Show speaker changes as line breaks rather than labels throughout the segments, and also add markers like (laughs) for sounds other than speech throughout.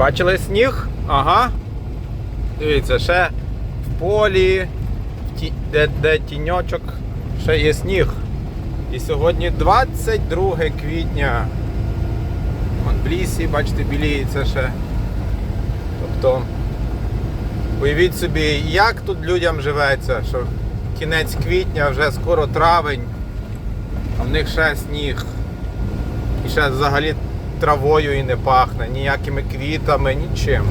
Бачили сніг? Ага. Дивіться, ще в полі, де, де тіньочок, ще є сніг. І сьогодні 22 квітня. Вон в лісі, бачите, біліється ще. Тобто, уявіть собі, як тут людям живеться, що кінець квітня, вже скоро травень, а в них ще сніг. І ще взагалі травою і не пахне, ніякими квітами, нічим.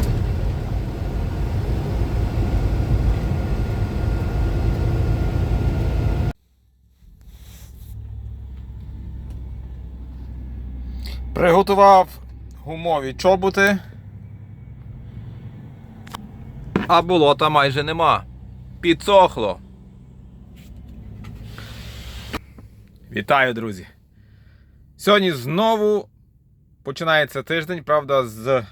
Приготував гумові чоботи. А болота майже нема. Підсохло. Вітаю, друзі! Сьогодні знову починається тиждень, правда, з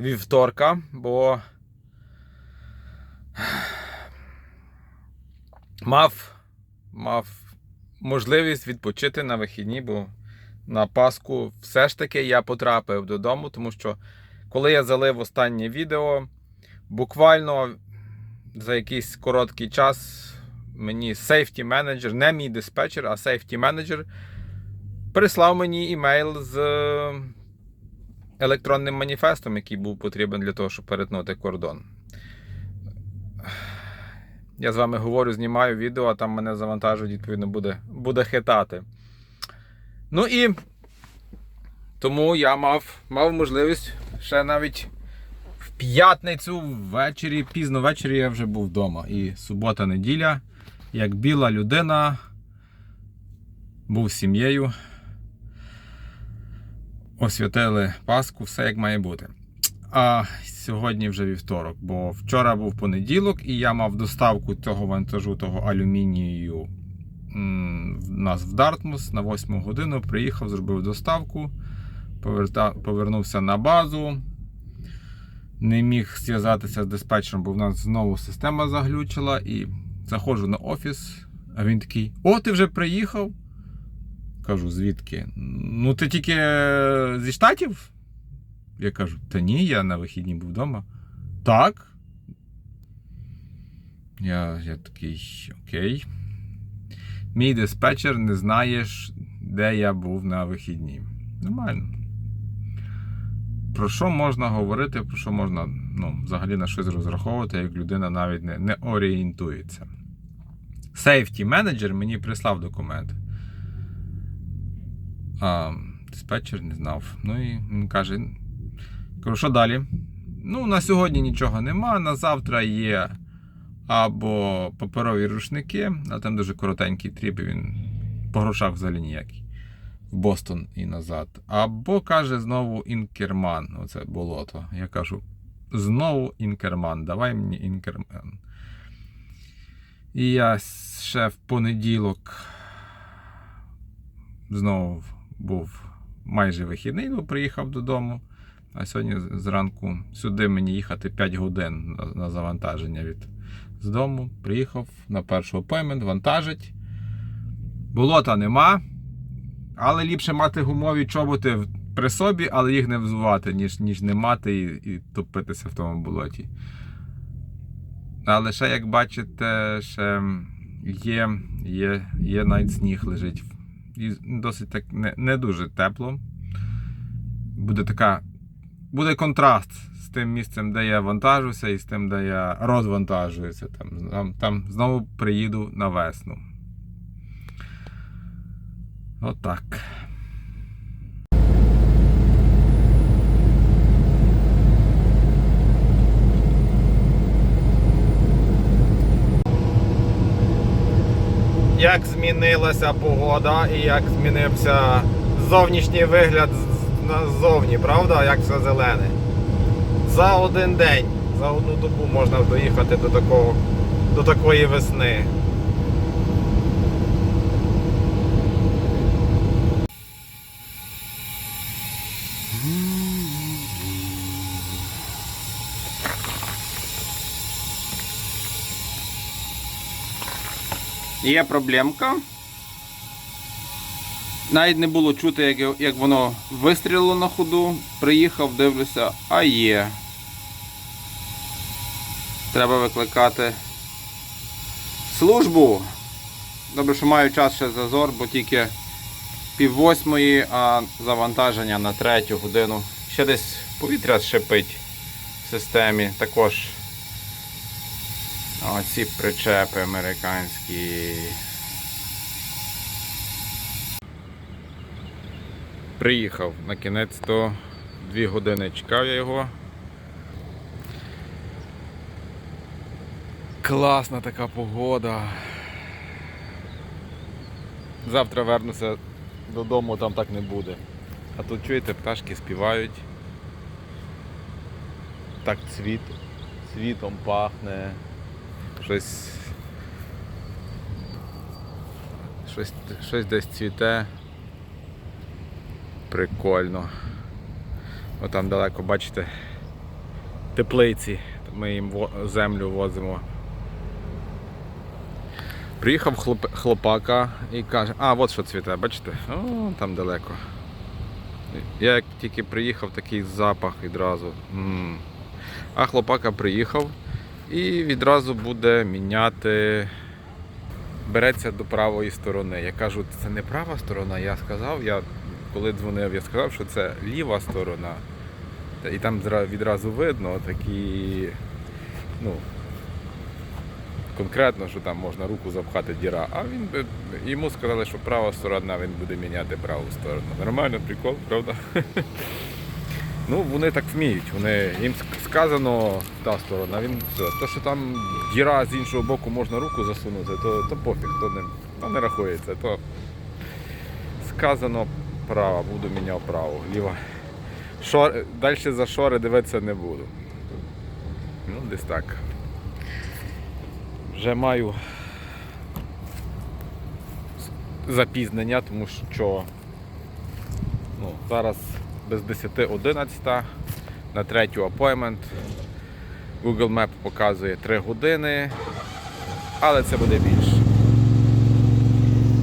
вівторка, бо мав, мав можливість відпочити на вихідні, бо на Пасху все ж таки я потрапив додому, тому що коли я залив останнє відео, буквально за якийсь короткий час мені сейфті менеджер, не мій диспетчер, а сейфті менеджер прислав мені імейл з е, електронним маніфестом, який був потрібен для того, щоб перетнути кордон. Я з вами говорю, знімаю відео, а там мене завантажують, відповідно, буде, буде хитати. Ну і тому я мав, мав можливість ще навіть в п'ятницю ввечері, пізно ввечері я вже був вдома. І субота-неділя, як біла людина, був з сім'єю. Освятили Пасху, все як має бути. А сьогодні вже вівторок, бо вчора був понеділок, і я мав доставку цього вантажу, того алюмінію в нас в Дартмус на 8 годину. Приїхав, зробив доставку, поверта, повернувся на базу. Не міг зв'язатися з диспетчером, бо в нас знову система заглючила. І заходжу на офіс, а він такий: О, ти вже приїхав? Кажу, звідки? Ну, ти тільки е, зі штатів? Я кажу, та ні, я на вихідні був вдома. Так. Я, я такий, окей. Мій диспетчер не знаєш, де я був на вихідні. Нормально. Про що можна говорити, про що можна ну, взагалі на щось розраховувати, як людина навіть не, не орієнтується. Сейфті менеджер мені прислав документ. А диспетчер не знав. Ну і він каже: кажу, що далі? Ну, на сьогодні нічого нема, на завтра є або паперові рушники, але там дуже коротенький тріп, і він по грошах взагалі ніякий. В Бостон і назад. Або каже знову інкерман. Оце болото. Я кажу: знову інкерман. Давай мені інкерман. І я ще в понеділок знову був майже вихідний, бо приїхав додому. А сьогодні зранку сюди мені їхати 5 годин на, завантаження від з дому. Приїхав на перший апоймент, вантажить. Болота нема. Але ліпше мати гумові чоботи при собі, але їх не взувати, ніж, ніж не мати і, і топитися в тому болоті. Але ще, як бачите, ще є, є, є навіть сніг лежить. І досить так не, не дуже тепло. Буде така. Буде контраст з тим місцем, де я вантажуся, і з тим, де я розвантажуюся. Там, там, там знову приїду на весну. Отак. Як змінилася погода і як змінився зовнішній вигляд ззовні, правда? Як все зелене. За один день, за одну добу можна доїхати до такого, до такої весни. Є проблемка. Навіть не було чути, як, як воно вистрілило на ходу. Приїхав, дивлюся, а є. Треба викликати службу. Добре, що маю час ще зазор, бо тільки пів восьмої, а завантаження на третю годину. Ще десь повітря шипить в системі. Також оці причепи американські. Приїхав на кінець то дві години чекав я його. Класна така погода. Завтра вернуся додому, там так не буде. А тут чуєте, пташки співають. Так цвіт, цвітом пахне. Щось. Щось, щось десь цвіте. Прикольно. О, там далеко, бачите, теплиці. Ми їм землю возимо. Приїхав хлоп... хлопака і каже, а, от що цвіте, бачите? О, там далеко. Я як тільки приїхав, такий запах відразу. м А хлопака приїхав і відразу буде міняти. Береться до правої сторони. Я кажу, це не права сторона. Я сказав, я коли дзвонив, я сказав, що це ліва сторона. І там відразу видно такі, ну, конкретно, що там можна руку запхати діра. А він йому сказали, що права сторона, він буде міняти праву сторону. Нормально, прикол, правда? (laughs) Ну, вони так вміють. Вони, їм сказано та сторона, він все. То, що там діра з іншого боку можна руку засунути, то, то пофіг, то не, то не рахується. То сказано права, буду міняв праву, ліва. Шор... Далі за шори дивитися не буду. Ну, десь так. Вже маю запізнення, тому що ну, зараз без 10-11 на третю апоймент. Google Map показує 3 години, але це буде більше.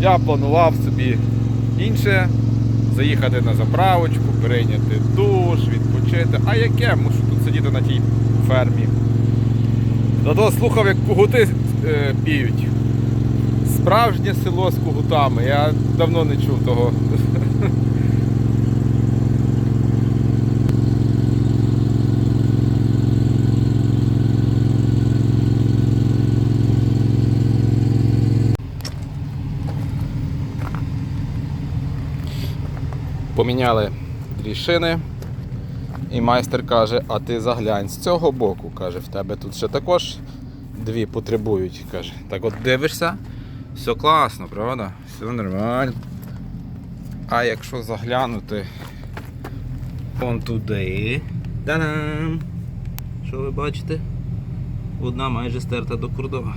Я планував собі інше, заїхати на заправочку, прийняти душ, відпочити. А яке? Мушу тут сидіти на тій фермі. Зато слухав, як кугути е, піють. Справжнє село з кугутами. Я давно не чув того. Поміняли дві шини. І майстер каже, а ти заглянь з цього боку. Каже, в тебе тут ще також дві потребують. Каже, так от дивишся, все класно, правда? Все нормально. А якщо заглянути вон туди. Та-дам! Що ви бачите? Одна майже стерта до кордону.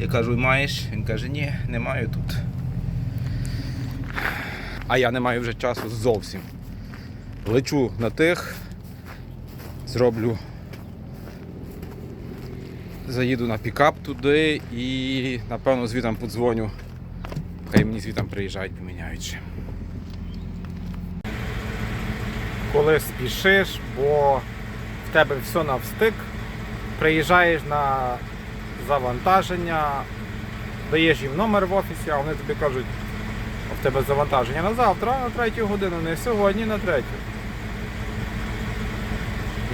Я кажу, маєш? Він каже, ні, не маю тут. А я не маю вже часу зовсім. Лечу на тих, зроблю. Заїду на пікап туди і напевно звітам подзвоню. Хай мені звітам приїжджають, поміняють ще.
коли спішиш, бо в тебе все навстик, приїжджаєш на завантаження, даєш їм номер в офісі, а вони тобі кажуть, в тебе завантаження на завтра, на третю годину, не сьогодні, на третю.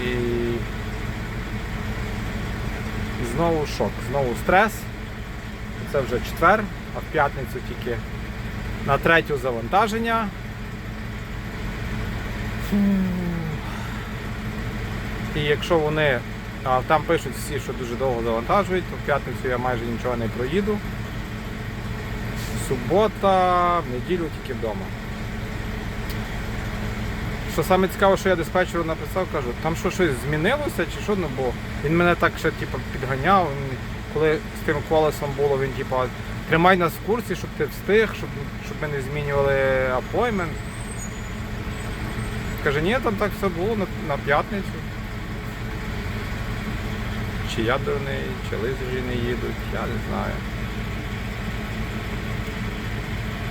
І, і знову шок, знову стрес. Це вже четвер, а в п'ятницю тільки на третю завантаження. І якщо вони там пишуть всі, що дуже довго завантажують, то в п'ятницю я майже нічого не проїду. Субота, в неділю тільки вдома. Що саме цікаво, що я диспетчеру написав, кажу, там що щось змінилося чи що, ну бо він мене так ще типу, підганяв. Коли з тим колесом було, він типу, тримай нас в курсі, щоб ти встиг, щоб, щоб ми не змінювали апоймент. Каже, ні, там так все було на, на п'ятницю. Чи я до неї, чи лизі не їдуть, я не знаю.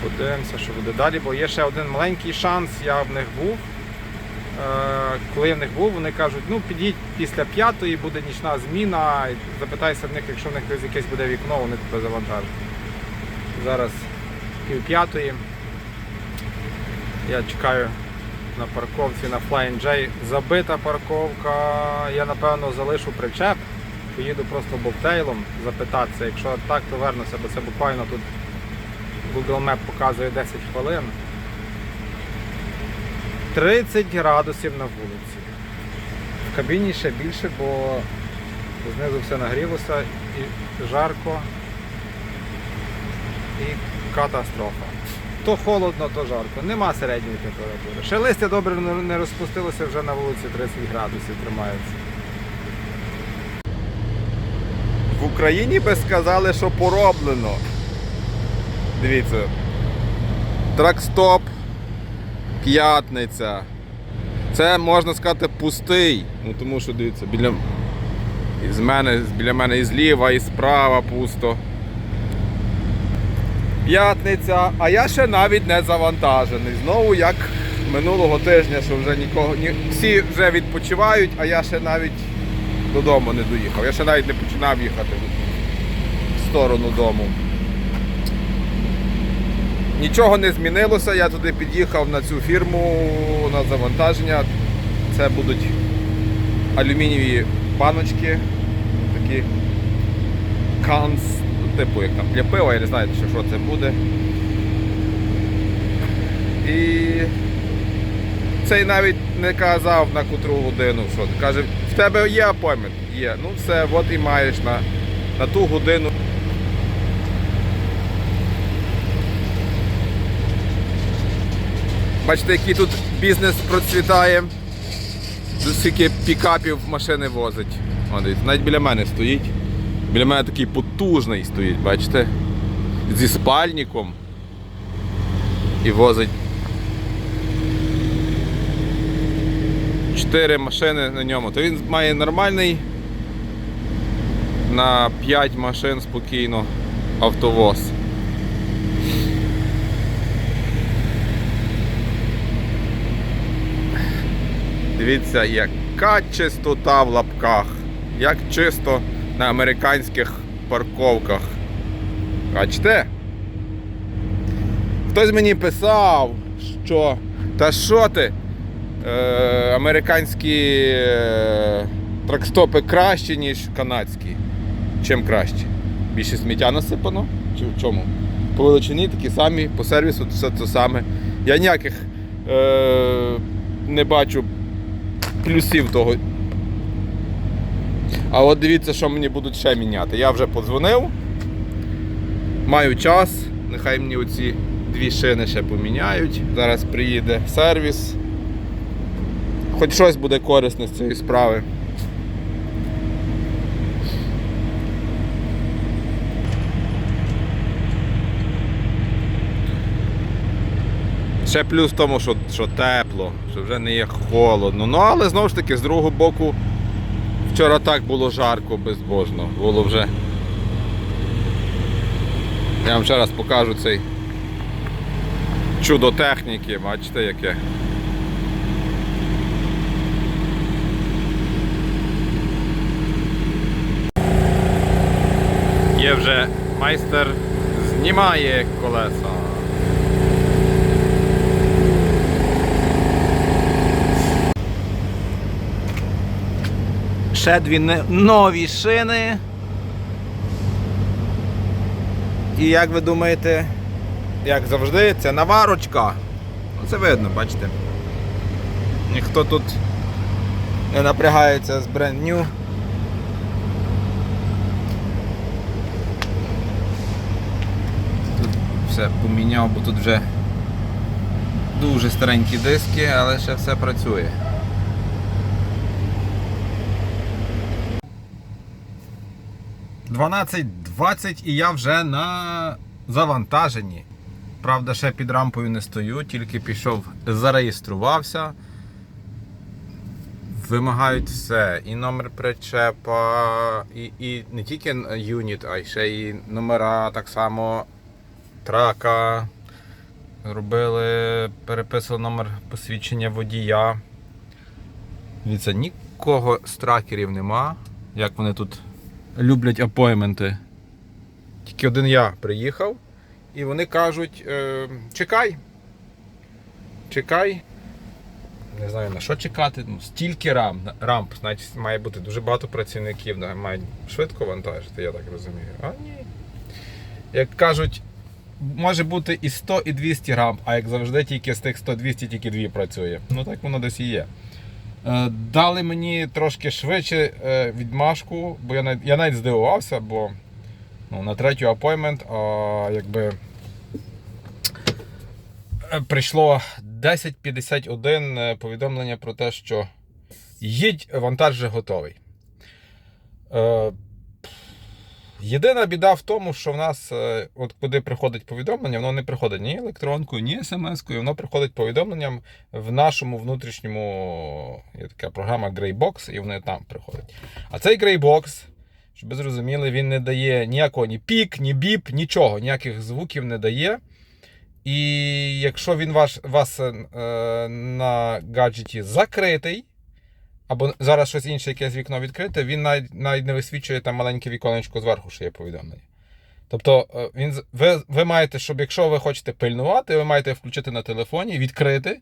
Подивимося, що буде далі, бо є ще один маленький шанс, я в них був. Е, Коли я в них був, вони кажуть, ну підіть після п'ятої, буде нічна зміна, запитайся в них, якщо в них якесь буде вікно, вони тебе завантажать. Зараз пів п'ятої. Я чекаю на парковці на Flying J. Забита парковка. Я напевно залишу причеп. Поїду просто бобтейлом запитатися. Якщо так, то вернуся, бо це буквально тут Google Map показує 10 хвилин. 30 градусів на вулиці. В кабіні ще більше, бо знизу все нагрілося і жарко. І катастрофа. То холодно, то жарко. Нема середньої температури. Ще листя добре не розпустилося, вже на вулиці 30 градусів тримається.
В Україні би сказали, що пороблено. Дивіться. Тракстоп, п'ятниця. Це можна сказати пустий. Ну тому що дивіться, біля, з мене, біля мене і зліва, і справа пусто. П'ятниця, а я ще навіть не завантажений. Знову як минулого тижня, що вже нікого. Ні, всі вже відпочивають, а я ще навіть додому не доїхав. Я ще навіть не починав їхати в сторону дому. Нічого не змінилося, я туди під'їхав на цю фірму на завантаження. Це будуть алюмінієві баночки, такі канс, типу як там для пива, я не знаю, що, це буде. І цей навіть не казав на котру годину, що каже, в тебе є апоймент? Є. Ну все, от і маєш на, на ту годину. Бачите, який тут бізнес процвітає. Тут скільки пікапів машини возить. О, навіть біля мене стоїть. Біля мене такий потужний стоїть, бачите? Зі спальником. І возить чотири машини на ньому, то він має нормальний на 5 машин спокійно автовоз. Дивіться, яка чистота в лапках, як чисто на американських парковках. Бачите? Хтось мені писав, що та що ти? е, американські е, тракстопи кращі, ніж канадські. Чим краще? Більше сміття насипано? Чи в чому? По величині такі самі, по сервісу все те саме. Я ніяких е, не бачу плюсів того. А от дивіться, що мені будуть ще міняти. Я вже подзвонив, маю час, нехай мені оці дві шини ще поміняють. Зараз приїде сервіс хоч щось буде корисне з цієї справи. Ще плюс в тому, що, що тепло, що вже не є холодно. Ну але знову ж таки, з другого боку, вчора так було жарко безбожно. Було вже. Я вам ще раз покажу цей чудо техніки, бачите яке. Є вже майстер знімає колеса. Ще дві нові шини. І як ви думаєте, як завжди, це наварочка. Ну, Це видно, бачите. Ніхто тут не напрягається з бренд new. все поміняв, бо тут вже дуже старенькі диски, але ще все працює. «12.20 і я вже на завантаженні. Правда, ще під рампою не стою, тільки пішов, зареєструвався. Вимагають все. І номер причепа, і, і не тільки юніт, а й ще і номера так само трака,
робили, переписували номер посвідчення водія. Дивіться, нікого з тракерів нема. Як вони тут люблять апойменти. Тільки один я приїхав, і вони кажуть: е, чекай. Чекай. Не знаю на що чекати. Ну, стільки рамп, рамп, значить має бути дуже багато працівників, мають швидко вантажити, я так розумію. А ні. Як кажуть, може бути і 100, і 200 рамп, а як завжди, тільки з тих 100-200 тільки дві працює. Ну так воно десь і є. Е, Дали мені трошки швидше е, відмашку, бо я навіть, я навіть здивувався, бо ну, на третю апоймент якби е, прийшло 10.51 е, повідомлення про те, що їдь, вантаж вже готовий. Єдина біда в тому, що в нас, е, от куди приходить повідомлення, воно не приходить ні електронкою, ні смс-кою, воно приходить повідомленням в нашому внутрішньому є така програма Greybox, і вони там приходять. А цей Greybox, щоб ви зрозуміли, він не дає ніякого ні пік, ні біп, нічого, ніяких звуків не дає. І якщо він ваш, вас е, на гаджеті закритий, або зараз щось інше, якесь вікно відкрите, він навіть, навіть не висвічує там маленьке віконечко зверху, що є повідомлення. Тобто, е, він, ви, ви маєте, щоб якщо ви хочете пильнувати, ви маєте включити на телефоні, відкрити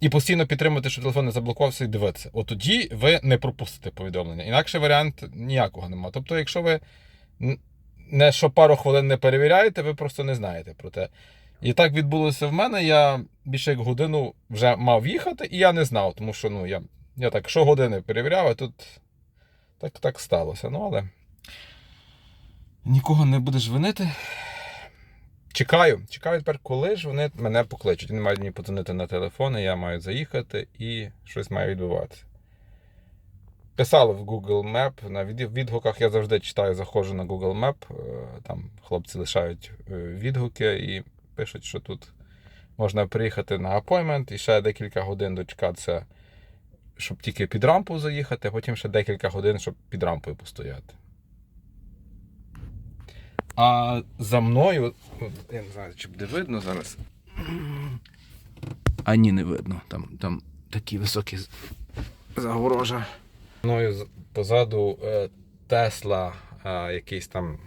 і постійно підтримувати, щоб телефон не заблокувався і дивитися. От тоді ви не пропустите повідомлення. Інакше варіант ніякого нема. Тобто, якщо ви не що пару хвилин не перевіряєте, ви просто не знаєте про те. І так відбулося в мене. Я більше як годину вже мав їхати, і я не знав, тому що ну, я, я так щогодини перевіряв, а тут так, так сталося. Ну, але нікого не будеш винити. Чекаю, чекаю тепер, коли ж вони мене покличуть. Вони мають мені подзвонити на телефон, і я маю заїхати і щось має відбуватися. Писали в Google Map. На відгуках я завжди читаю, заходжу на Google Map. е, Там хлопці лишають е, відгуки і пишуть, що тут можна приїхати на апоймент і ще декілька годин дочекатися, щоб тільки під рампу заїхати, а потім ще декілька годин, щоб під рампою постояти. А за мною, я не знаю, чи буде видно зараз. А ні, не видно. Там, там такі високі загорожа. Мною з- позаду е, Тесла, е, якийсь там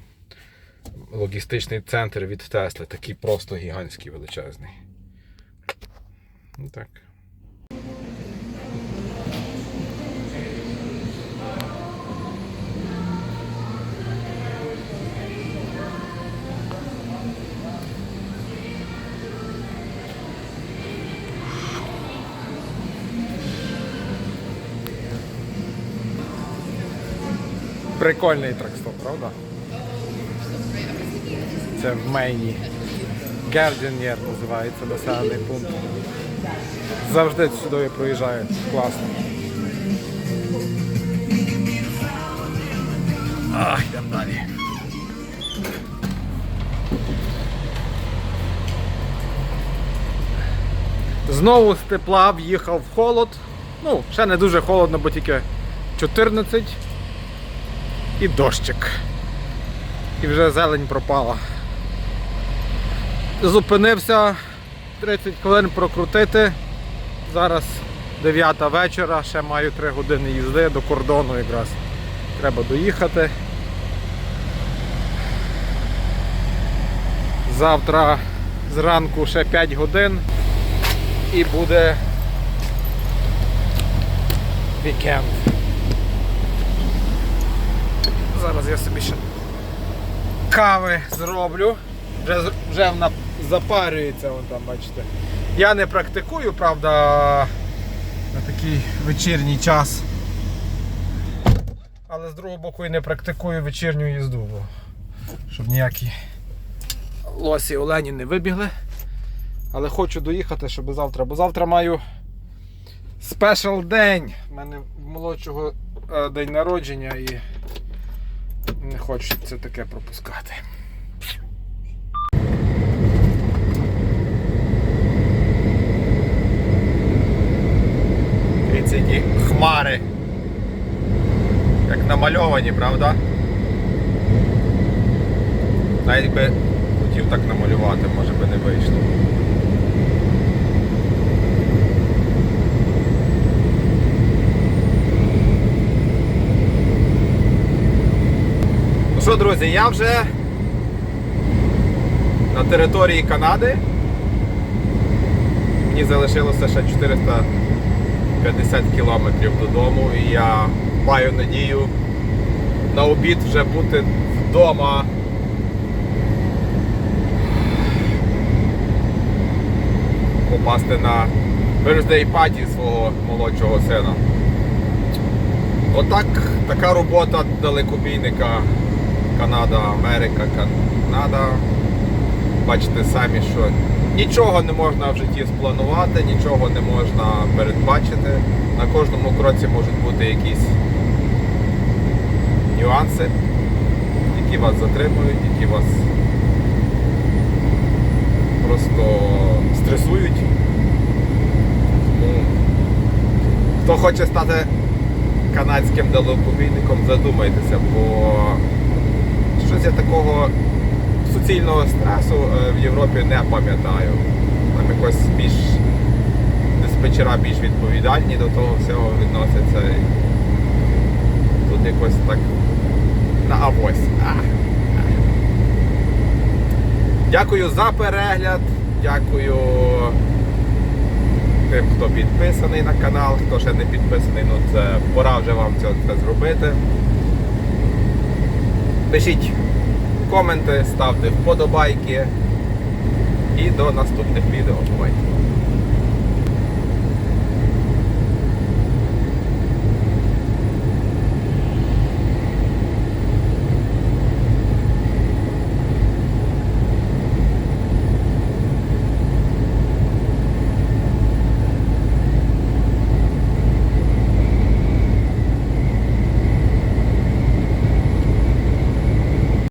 логістичний центр від Тесли, такий просто гігантський величезний. Ну так. Прикольний тракстоп, правда? Це в Мейні. Гердінєр називається населений пункт. Завжди сюди я проїжджаю. Класно. Ах, йдемо далі. Знову з тепла в'їхав в холод. Ну, ще не дуже холодно, бо тільки 14 і дощик. І вже зелень пропала. Зупинився 30 хвилин прокрутити. Зараз 9 вечора, ще маю 3 години їзди до кордону якраз. Треба доїхати. Завтра зранку ще 5 годин і буде вікенд. Зараз я собі ще кави зроблю. Вже, вже вона запарюється, вон там, бачите. Я не практикую, правда, на такий вечірній час. Але з другого боку і не практикую вечірню їзду, бо щоб ніякі лосі олені не вибігли. Але хочу доїхати, щоб завтра, бо завтра маю спешл день. У мене молодшого е, день народження і не хочеться таке пропускати. Дивіться, які хмари. Як намальовані, правда? Навіть би хотів так намалювати, може би не вийшло. Друзі, я вже на території Канади. Мені залишилося ще 450 кілометрів додому, і я маю надію на обід вже бути вдома. Попасти на birthday party свого молодшого сина. Отак, така робота далекобійника Канада, Америка, Канада. Бачите самі, що нічого не можна в житті спланувати, нічого не можна передбачити. На кожному кроці можуть бути якісь нюанси, які вас затримують, які вас просто стресують. Хто хоче стати канадським далекобійником, задумайтеся, бо щось я такого суцільного стресу е, в Європі не пам'ятаю. Там якось більш диспетчера більш відповідальні до того всього відносяться. І Тут якось так на авось. А. Дякую за перегляд. Дякую тим, хто підписаний на канал, хто ще не підписаний, ну це пора вже вам це, це зробити. Пишіть коменти, ставте вподобайки. І до наступних відео. Бувайте!